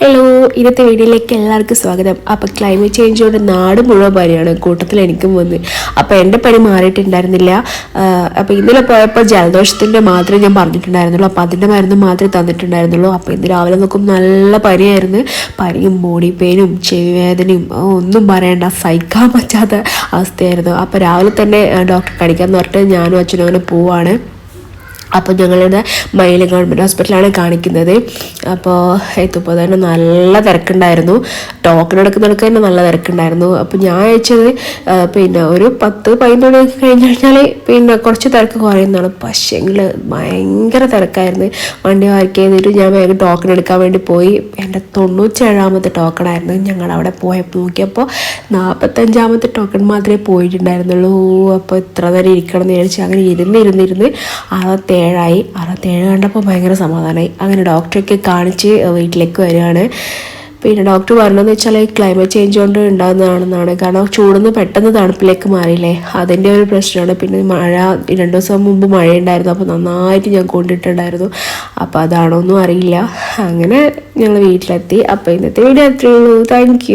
Hello ഇന്നത്തെ വീഡിയോയിലേക്ക് എല്ലാവർക്കും സ്വാഗതം. അപ്പോൾ ക്ലൈമറ്റ് ചേഞ്ച് കൊണ്ട് നാട് മുഴുവൻ പനിയാണ് കൂട്ടത്തിൽ എനിക്കും വന്ന്. അപ്പോൾ എന്റെ പനി മാറിയിട്ടുണ്ടായിരുന്നില്ല. അപ്പോൾ ഇന്നലെ പോയപ്പോൾ ജലദോഷത്തിന്റെ മാത്രമേ ഞാൻ പറഞ്ഞിട്ടുണ്ടായിരുന്നുള്ളൂ. അപ്പോൾ അതിന്റെ മരുന്ന് മാത്രമേ തന്നിട്ടുണ്ടായിരുന്നുള്ളൂ. അപ്പോൾ ഇന്ന് രാവിലെ നോക്കുമ്പോൾ നല്ല പനിയായിരുന്നു. പനിയും ബോഡി പെയിനും ചെവി വേദനയും ഒന്നും പറയണ്ട. സഹിക്കാൻ പറ്റാത്ത അവസ്ഥയായിരുന്നു. അപ്പോൾ രാവിലെ തന്നെ ഡോക്ടറെ കാണിക്കാമെന്ന് പറഞ്ഞിട്ട് ഞാനും അച്ഛനും അങ്ങനെ പോവാണ്. അപ്പോൾ ഞങ്ങളുടെ മയിൽ ഗവൺമെന്റ് ഹോസ്പിറ്റലാണ് കാണിക്കുന്നത്. അപ്പോൾ എത്തുമ്പോൾ തന്നെ നല്ല തിരക്കുണ്ടായിരുന്നു. ടോക്കൺ എടുക്കുന്നിടക്ക് തന്നെ നല്ല തിരക്കുണ്ടായിരുന്നു. അപ്പോൾ ഞാൻ അയച്ചത് പിന്നെ ഒരു പത്ത് പതിനൊന്ന് മണിയൊക്കെ കഴിഞ്ഞ് കഴിഞ്ഞാൽ പിന്നെ കുറച്ച് തിരക്ക് കുറയുന്നതാണ്. പക്ഷേങ്കിൽ ഭയങ്കര തിരക്കായിരുന്നു. വണ്ടി പാർക്ക് ചെയ്തിട്ട് ഞാൻ വേഗം ടോക്കൺ എടുക്കാൻ വേണ്ടി പോയി. എന്റെ തൊണ്ണൂറ്റേഴാമത്തെ ടോക്കൺ ആയിരുന്നു ഞങ്ങൾ അവിടെ പോയപ്പോൾ നോക്കിയപ്പോൾ നാൽപ്പത്തഞ്ചാമത്തെ ടോക്കൺ മാത്രമേ പോയിട്ടുണ്ടായിരുന്നുള്ളൂ. അപ്പോൾ ഇത്ര നേരം ഇരിക്കണം എന്ന് വിചാരിച്ച് അങ്ങനെ ഇരുന്ന് ഇരുന്നിരുന്ന് അറുപത്തേഴായി അറുപത്തേഴ് കണ്ടപ്പോൾ ഭയങ്കര സമാധാനമായി. അങ്ങനെ ഡോക്ടറൊക്കെ കാണിച്ച് വീട്ടിലേക്ക് വരികയാണ്. പിന്നെ ഡോക്ടർ പറഞ്ഞതെന്ന് വെച്ചാൽ ക്ലൈമറ്റ് ചേഞ്ച് കൊണ്ട് ഉണ്ടാകുന്നതാണെന്നാണ്. കാരണം ചൂടുന്ന് പെട്ടെന്ന് തണുപ്പിലേക്ക് മാറിയില്ലേ? അതിന്റെ ഒരു പ്രശ്നമാണ്. പിന്നെ മഴ രണ്ട് ദിവസം മുമ്പ് മഴയുണ്ടായിരുന്നു. അപ്പോൾ നന്നായിട്ട് ഞാൻ കൊണ്ടിട്ടുണ്ടായിരുന്നു. അപ്പോൾ അതാണോ ഒന്നും അറിയില്ല. അങ്ങനെ ഞങ്ങൾ വീട്ടിലെത്തി. അപ്പോൾ ഇന്നത്തെ വീഡിയോ അത്രയേ ഉള്ളൂ. താങ്ക്